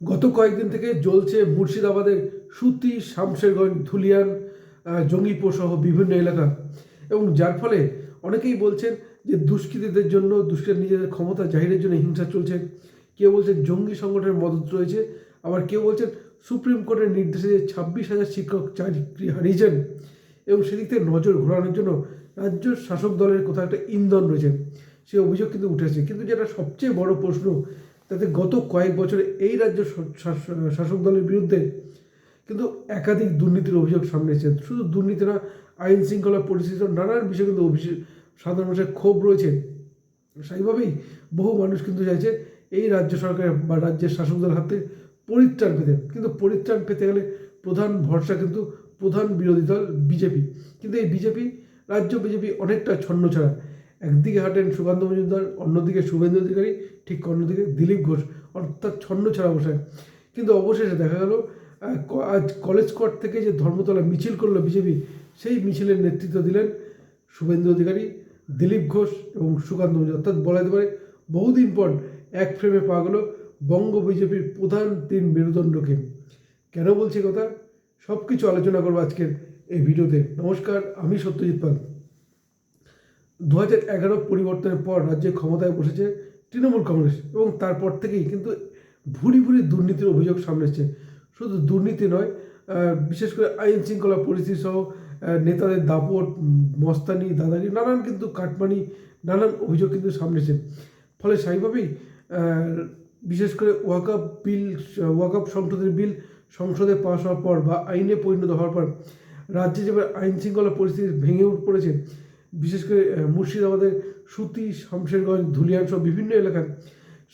গত কয়েকদিন থেকে জ্বলছে মুর্শিদাবাদের সুতি, শামশেরগঞ্জ, ধুলিয়ান জঙ্গিপুর সহ বিভিন্ন এলাকা। এবং যার ফলে অনেকেই বলছেন যে দুষ্কৃতীদের জন্য দুষ্কৃত নিজেদের ক্ষমতা জাহিরের জন্য হিংসা চলছে। কেউ বলছেন জঙ্গি সংগঠনের মদত রয়েছে। আবার কেউ বলছেন সুপ্রিম কোর্টের নির্দেশে যে ছাব্বিশ হাজার শিক্ষক চাকরি হারিয়েছেন এবং সেদিক থেকে নজর ঘোরানোর জন্য রাজ্য শাসক দলের কোথাও একটা ইন্ধন রয়েছে। সে অভিযোগ কিন্তু উঠেছে। কিন্তু যেটা সবচেয়ে বড় প্রশ্ন তাতে গত কয়েক বছরে এই রাজ্য শাসক দলের বিরুদ্ধে কিন্তু একাধিক দুর্নীতির অভিযোগ সামনে এসেছে। শুধু দুর্নীতি না, আইন শৃঙ্খলা পরিস্থিতি নানান বিষয়ে কিন্তু অভিযোগ সাধারণ মানুষের ক্ষোভ রয়েছে। সেইভাবেই বহু মানুষ কিন্তু চাইছে এই রাজ্য সরকার বা রাজ্যের শাসক দলের হাতে পরিত্রাণ পেতে। কিন্তু পরিত্রাণ পেতে গেলে প্রধান ভরসা কিন্তু প্রধান বিরোধী দল বিজেপি। কিন্তু এই বিজেপি, রাজ্য বিজেপি অনেকটা ছন্ন ছাড়া। একদিকে হাঁটেন সুকান্ত মজুমদার, অন্যদিকে শুভেন্দু অধিকারী, ঠিক অন্যদিকে দিলীপ ঘোষ, অর্থাৎ ছন্ন ছাড়া বসায়। কিন্তু অবশেষে দেখা গেল আজ কলেজ কোর্ট থেকে যে ধর্মতলা মিছিল করল বিজেপি, সেই মিছিলের নেতৃত্ব দিলেন শুভেন্দু অধিকারী, দিলীপ ঘোষ এবং সুকান্ত মজুমদার। অর্থাৎ বলা যেতে পারে, বহুদিন পর এক ফ্রেমে পাওয়া গেল বঙ্গ বিজেপির প্রধান তিন মেরুদণ্ডকে। কেন বলছি কথা? সব কিছু আলোচনা করব আজকের এই ভিডিওতে। নমস্কার, আমি সত্যজিৎ পাল। দু হাজার এগারো পরিবর্তনের পর রাজ্যে ক্ষমতায় বসেছে তৃণমূল কংগ্রেস এবং তারপর থেকেই কিন্তু ভুরি ভুরি দুর্নীতির অভিযোগ সামনে এসছে। শুধু দুর্নীতি নয় বিশেষ করে আইন শৃঙ্খলা পরিস্থিতি সহ নেতাদের দাপট, মস্তানি, দাদাগিরি, নানান কিন্তু কাটমানি, নানান অভিযোগ কিন্তু সামনে এসেছে। ফলে স্বাভাবিকভাবেই বিশেষ করে ওয়াকআপ বিল, ওয়াকআপ সংসদের বিল সংসদে পাশ হওয়ার পর বা আইনে পরিণত হওয়ার পর রাজ্যে যেভাবে আইন শৃঙ্খলা পরিস্থিতি ভেঙে পড়েছে বিশেষ করে মুর্শিদাবাদের সুতি, শামশেরগঞ্জ, ধুলিয়ান সহ বিভিন্ন এলাকায়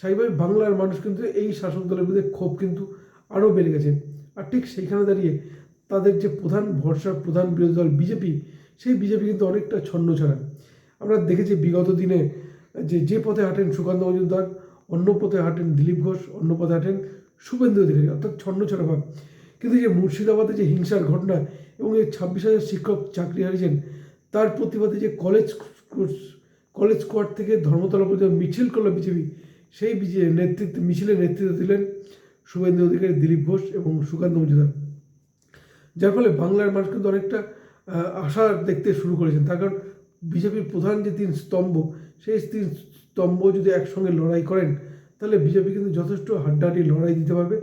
স্বাভাবিক বাংলার মানুষ কিন্তু এই শাসক দলের বিরুদ্ধে ক্ষোভ কিন্তু আরও বেড়ে গেছে। আর ঠিক সেইখানে দাঁড়িয়ে তাদের যে প্রধান ভরসা, প্রধান বিরোধী দল বিজেপি, সেই বিজেপি কিন্তু অনেকটা ছন্ন ছাড়া আমরা দেখেছি বিগত দিনে যে যে পথে হাঁটেন সুকান্ত মজুমদার, অন্য পথে হাঁটেন দিলীপ ঘোষ, অন্য পথে হাঁটেন শুভেন্দু অধিকারী, অর্থাৎ ছন্ন ছাড়া ভাব। কিন্তু যে মুর্শিদাবাদে যে হিংসার ঘটনা এবং এই ছাব্বিশ হাজার শিক্ষক চাকরি হারিয়েছেন তার প্রতিবাদে যে কলেজ কলেজ কোয়ার্ট থেকে ধর্মতলা পর্যন্ত মিছিল করল বিজেপি সেই নেতৃত্ব, মিছিলের নেতৃত্ব দিলেন শুভেন্দু অধিকারী দিলীপ ঘোষ এবং সুকান্ত মজুমদার। যার ফলে বাংলার মানুষ কিন্তু অনেকটা আশা দেখতে শুরু করেছেন। তার কারণ বিজেপির প্রধান যে তিন স্তম্ভ, সেই তিন স্তম্ভ যদি একসঙ্গে লড়াই করেন, তাহলে বিজেপি কিন্তু যথেষ্ট হাড্ডাহাড্ডি লড়াই দিতে পারবে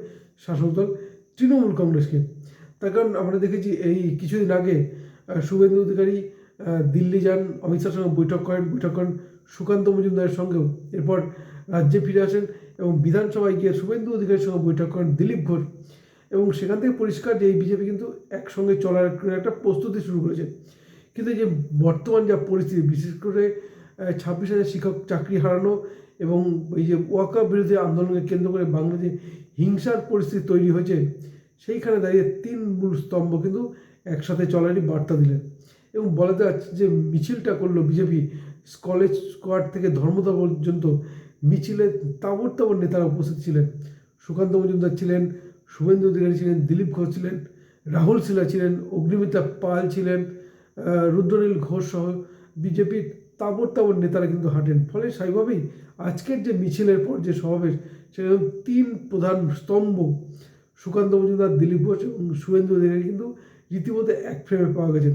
শাসক দল তৃণমূল কংগ্রেসকে। তার কারণ আমরা দেখেছি এই কিছুদিন আগে শুভেন্দু অধিকারী দিল্লি যান, অমিত শাহের সঙ্গে বৈঠক করেন বৈঠক করেন সুকান্ত মজুমদারের সঙ্গেও। এরপর রাজ্যে ফিরে আসেন এবং বিধানসভায় গিয়ে শুভেন্দু অধিকারীর সঙ্গে বৈঠক করেন দিলীপ ঘোষ। এবং সেখান থেকে পরিষ্কার যে এই বিজেপি কিন্তু একসঙ্গে চলার একটা প্রস্তুতি শুরু করেছে। কিন্তু যে বর্তমান যা পরিস্থিতি, বিশেষ করে ছাব্বিশ হাজার শিক্ষক চাকরি হারানো এবং এই যে ওয়াকা বিরোধী আন্দোলনকে কেন্দ্র করে বাংলাদেশে হিংসার পরিস্থিতি তৈরি হয়েছে, সেইখানে দাঁড়িয়ে তিন মূল স্তম্ভ কিন্তু একসাথে চলারই বার্তা দিলেন। এবং বলা যাচ্ছে যে মিছিলটা করল বিজেপি কলেজ স্কোয়াড থেকে ধর্মতা পর্যন্ত মিছিলে তাবর তাবর নেতারা উপস্থিত ছিলেন। সুকান্ত মজুমদার ছিলেন, শুভেন্দু অধিকারী ছিলেন, দিলীপ ঘোষ ছিলেন, রাহুল সিলা ছিলেন, অগ্নিমিতা পাল ছিলেন রুদ্রনীল ঘোষ সহ বিজেপির তাবর তাবর নেতারা কিন্তু হাঁটেন। ফলে স্বাভাবিকভাবেই আজকের যে মিছিলের পর যে সমাবেশ সেরকম তিন প্রধান স্তম্ভ, সুকান্ত মজুমদার, দিলীপ ঘোষ এবং শুভেন্দু অধিকারী কিন্তু রীতিমতো এক ফ্রেমে পাওয়া গেছে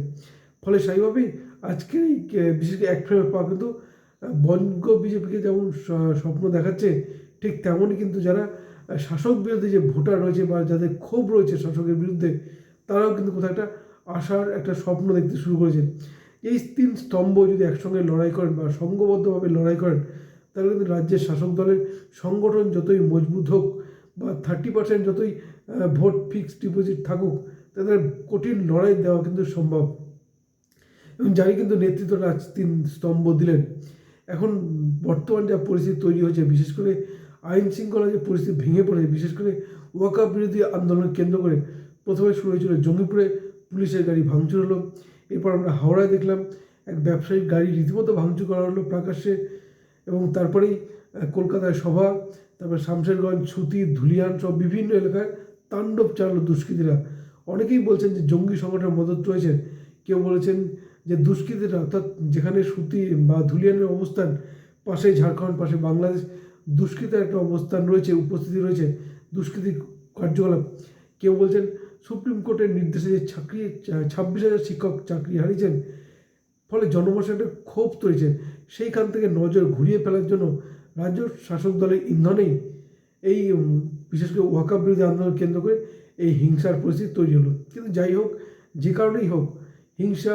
ফলে স্বাভাবিকভাবেই আজকের এই বিশেষ করে এক ফ্রেমে পাওয়া কিন্তু বঙ্গ বিজেপিকে যেমন স্বপ্ন দেখাচ্ছে, ঠিক তেমনই কিন্তু যারা শাসক বিরোধী যে ভোটার রয়েছে বা যাদের ক্ষোভ রয়েছে শাসকের বিরুদ্ধে, তারাও কিন্তু কোথাও একটা আশার একটা স্বপ্ন দেখতে শুরু করেছে। এই তিন স্তম্ভ যদি একসঙ্গে লড়াই করেন বা সংঘবদ্ধভাবে লড়াই করেন, তাহলে কিন্তু রাজ্যের শাসক দলের সংগঠন যতই মজবুত হোক বা থার্টি পার্সেন্ট যতই ভোট ফিক্সড ডিপোজিট থাকুক, তাদের কঠিন লড়াই দেওয়া কিন্তু সম্ভব। এবং যাই কিন্তু নেতৃত্বটা তিন স্তম্ভ দিলেন। এখন বর্তমান যা পরিস্থিতি তৈরি হয়েছে, বিশেষ করে আইন শৃঙ্খলা যে পরিস্থিতি ভেঙে পড়েছে, বিশেষ করে ওয়াকা বিরোধী আন্দোলন কেন্দ্র করে প্রথমে শুরু হয়েছিল জঙ্গিপুরে পুলিশের গাড়ি ভাঙচুর হলো। এরপর আমরা হাওড়ায় দেখলাম এক ব্যবসায়িক গাড়ি রীতিমতো ভাঙচুর করা হলো প্রকাশ্যে এবং তারপরেই কলকাতায় সভা, তারপর শামশেরগঞ্জ ছুতি ধুলিয়ান সব বিভিন্ন এলাকায় তাণ্ডব চালালো দুষ্কৃতীরা। অনেকেই বলছেন যে জঙ্গি সংগঠনের মদত রয়েছে। কেউ বলেছেন যে দুষ্কৃতীরা, অর্থাৎ যেখানে সুতি বা ধুলিয়ানের অবস্থান পাশে ঝাড়খণ্ড, পাশে বাংলাদেশ, দুষ্কৃতার একটা অবস্থান রয়েছে, উপস্থিতি রয়েছে, দুষ্কৃতি কার্যকলাপ। কেউ বলছেন, সুপ্রিম কোর্টের নির্দেশে যে চাকরি ছাব্বিশ হাজার শিক্ষক চাকরি হারিয়েছেন, ফলে জনমাসে একটা ক্ষোভ তৈরিছেন। সেইখান থেকে নজর ঘুরিয়ে ফেলার জন্য রাজ্য শাসক দলের ইন্ধনেই এই বিশেষ করে ওয়াকা বিরোধী আন্দোলন কেন্দ্র করে এই হিংসার পরিস্থিতি তৈরি হলো। কিন্তু যাই হোক, যে কারণেই হোক, হিংসা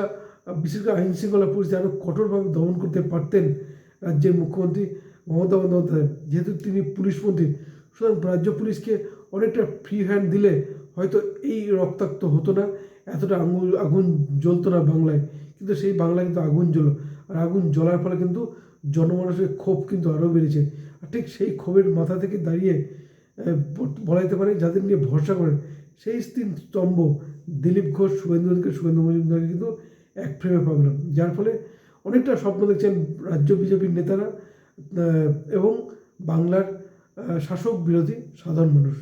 বিশেষ করে আইন শৃঙ্খলা পরিস্থিতি আরও কঠোরভাবে দমন করতে পারতেন রাজ্যের মুখ্যমন্ত্রী মমতা বন্দ্যোপাধ্যায়। যেহেতু তিনি পুলিশ মন্ত্রী, সুতরাং রাজ্য পুলিশকে অনেকটা ফ্রি হ্যান্ড দিলে হয়তো এই রক্তাক্ত হতো না, এতটা আঙুল, আগুন জ্বলতো না বাংলায়। কিন্তু সেই বাংলায় কিন্তু আগুন জ্বলো। আর আগুন জ্বলার ফলে কিন্তু জনমানুষের ক্ষোভ কিন্তু আরও বেড়েছে। আর ঠিক সেই ক্ষোভের মাথা থেকে দাঁড়িয়ে বলা যেতে পারে যাদের নিয়ে ভরসা করেন, সেই তিন স্তম্ভ দিলীপ ঘোষ শুভেন্দু অধিকারী শুভেন্দু মজুমদারকে কিন্তু এক ফ্রেমে প্রোগ্রাম যার ফলে অনেকটা স্বপ্ন দেখছেন রাজ্য বিজেপির নেতারা এবং বাংলার শাসক বিরোধী সাধারণ মানুষ।